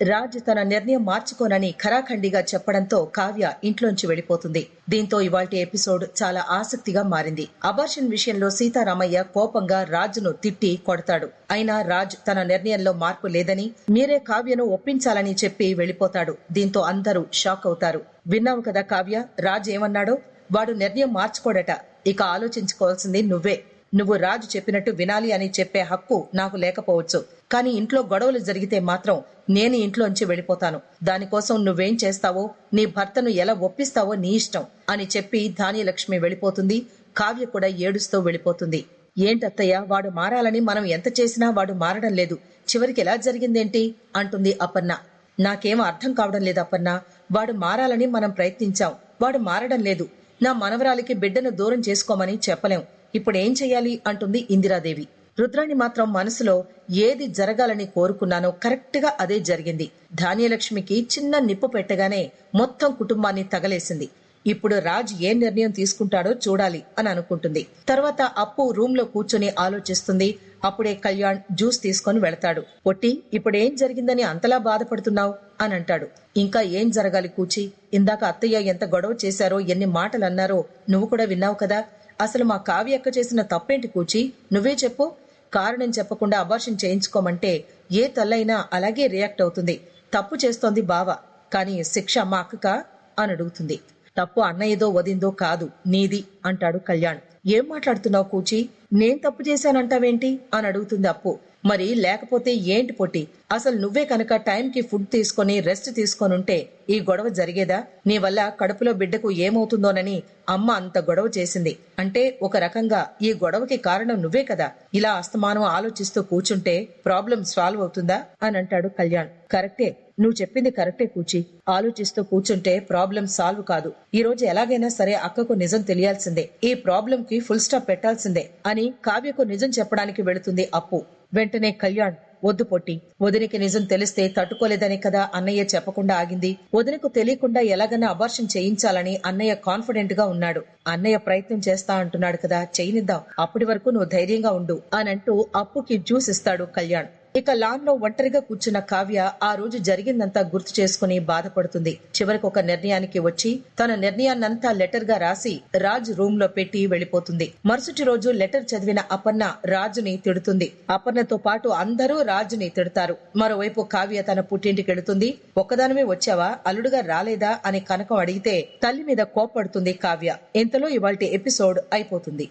రాజ్ తన నిర్ణయం మార్చుకోనని ఖరాఖండిగా చెప్పడంతో కావ్య ఇంట్లోంచి వెళ్ళిపోతుంది దీంతో ఇవాల్టి ఎపిసోడ్ చాలా ఆసక్తిగా మారింది. అబార్షన్ విషయంలో సీతారామయ్య కోపంగా రాజును తిట్టి కొడతాడు. అయినా రాజ్ తన నిర్ణయంలో మార్పు లేదని మీరే కావ్యను ఒప్పించాలని చెప్పి వెళ్ళిపోతాడు దీంతో అందరూ షాక్ అవుతారు. విన్నావు కదా కావ్య రాజ్ ఏమన్నాడో? వాడు నిర్ణయం మార్చుకోడట. ఇక ఆలోచించుకోవాల్సింది నువ్వే. నువ్వు రాజు చెప్పినట్టు వినాలి అని చెప్పే హక్కు నాకు లేకపోవచ్చు. కానీ ఇంట్లో గొడవలు జరిగితే మాత్రం నేను ఇంట్లోంచి వెళ్ళిపోతాను. దానికోసం నువ్వేం చేస్తావో నీ భర్తను ఎలా ఒప్పిస్తావో నీ ఇష్టం అని చెప్పి ధాన్యలక్ష్మి వెళ్ళిపోతుంది. కావ్య కూడా ఏడుస్తూ వెళ్ళిపోతుంది. ఏంటత్తయ్య వాడు మారాలని మనం ఎంత చేసినా వాడు మారడం లేదు. చివరికి ఎలా జరిగిందేంటి? అంటుంది అపర్ణ. నాకేం అర్థం కావడం లేదు అపర్ణ. వాడు మారాలని మనం ప్రయత్నించాం. వాడు మారడం లేదు. నా మనవరాలికి బిడ్డను దూరం చేసుకోమని చెప్పలేం. ఇప్పుడు ఏం చెయ్యాలి? అంటుంది ఇందిరాదేవి. రుద్రాణి మాత్రం మనసులో ఏది జరగాలని కోరుకున్నానో కరెక్ట్గా అదే జరిగింది. ధాన్యలక్ష్మికి చిన్న నిప్పు పెట్టగానే మొత్తం కుటుంబాన్ని తగలేసింది. ఇప్పుడు రాజ్ ఏ నిర్ణయం తీసుకుంటాడో చూడాలి అని అనుకుంటుంది. తర్వాత అప్పు రూమ్లో కూర్చొని ఆలోచిస్తుంది. అప్పుడే కళ్యాణ్ జ్యూస్ తీసుకొని వెళతాడు. పొట్టి ఏం జరిగిందని అంతలా బాధపడుతున్నావు? అని అంటాడు. ఇంకా ఏం జరగాలి కూచి? ఇందాక అత్తయ్య ఎంత గొడవ చేశారో ఎన్ని మాటలు అన్నారో నువ్వు కూడా విన్నావు కదా? అసలు మా కావ్యక్క చేసిన తప్పేంటి కూచి? నువ్వే చెప్పు. కారణం చెప్పకుండా అబార్షన్ చేయించుకోమంటే ఏ తల్లైనా అలాగే రియాక్ట్ అవుతుంది. తప్పు చేస్తోంది బావ. కానీ శిక్ష మా అక్కక? అని అడుగుతుంది. తప్పు అన్నయ్యదో వదిందో కాదు నీది. అంటాడు కళ్యాణ్. ఏం మాట్లాడుతున్నావు కూచి? నేను తప్పు చేశానంటావేంటి? అని అడుగుతుంది అప్పు. మరి లేకపోతే ఏంటి పొట్టి? అసలు నువ్వే కనుక టైంకి ఫుడ్ తీసుకొని రెస్ట్ తీసుకొని ఉంటే ఈ గొడవ జరిగేదా? నీ వల్ల కడుపులో బిడ్డకు ఏమవుతుందోనని అమ్మ అంత గొడవ చేసింది. అంటే ఒక రకంగా ఈ గొడవకి కారణం నువ్వే కదా? ఇలా అస్తమానం ఆలోచిస్తూ కూర్చుంటే ప్రాబ్లం సాల్వ్ అవుతుందా? అని అంటాడు కళ్యాణ్. కరెక్టే. నువ్వు చెప్పింది కరెక్టే కూచి. ఆలోచిస్తూ కూర్చుంటే ప్రాబ్లం సాల్వ్ కాదు. ఈ రోజు ఎలాగైనా సరే అక్కకు నిజం తెలియాల్సిందే. ఈ ప్రాబ్లం కి ఫుల్ స్టాప్ పెట్టాల్సిందే అని కావ్యకు నిజం చెప్పడానికి వెళుతుంది అప్పు. వెంటనే కళ్యాణ్ వద్దు పొట్టి వదినికి నిజం తెలిస్తే తట్టుకోలేదని కదా అన్నయ్య చెప్పకుండా ఆగింది. వదినకు తెలియకుండా ఎలాగైనా అబార్షన్ చేయించాలని అన్నయ్య కాన్ఫిడెంట్గా ఉన్నాడు. అన్నయ్య ప్రయత్నం చేస్తా అంటున్నాడు కదా చేయనిద్దాం. అప్పటి వరకు నువ్వు ధైర్యంగా ఉండు అనంటూ అప్పుకి జ్యూస్ ఇస్తాడు కళ్యాణ్. ఇక లాన్లో ఒంటరిగా కూర్చున్న కావ్య ఆ రోజు జరిగిందంతా గుర్తు చేసుకుని బాధపడుతుంది. చివరికి ఒక నిర్ణయానికి వచ్చి తన నిర్ణయాన్నంతా లెటర్గా రాసి రాజ్ రూమ్లో పెట్టి వెళ్ళిపోతుంది మరుసటి రోజు లెటర్ చదివిన అపర్ణ రాజుని తిడుతుంది. అపర్ణతో పాటు అందరూ రాజుని తిడతారు. మరోవైపు కావ్య తన పుట్టింటికి వెళుతుంది. ఒక్కదానమే వచ్చావా? అల్లుడుగా రాలేదా? అని కనకం అడిగితే తల్లి మీద కోపడుతుంది కావ్య. ఇంతలో ఇవాళ ఎపిసోడ్ అయిపోతుంది.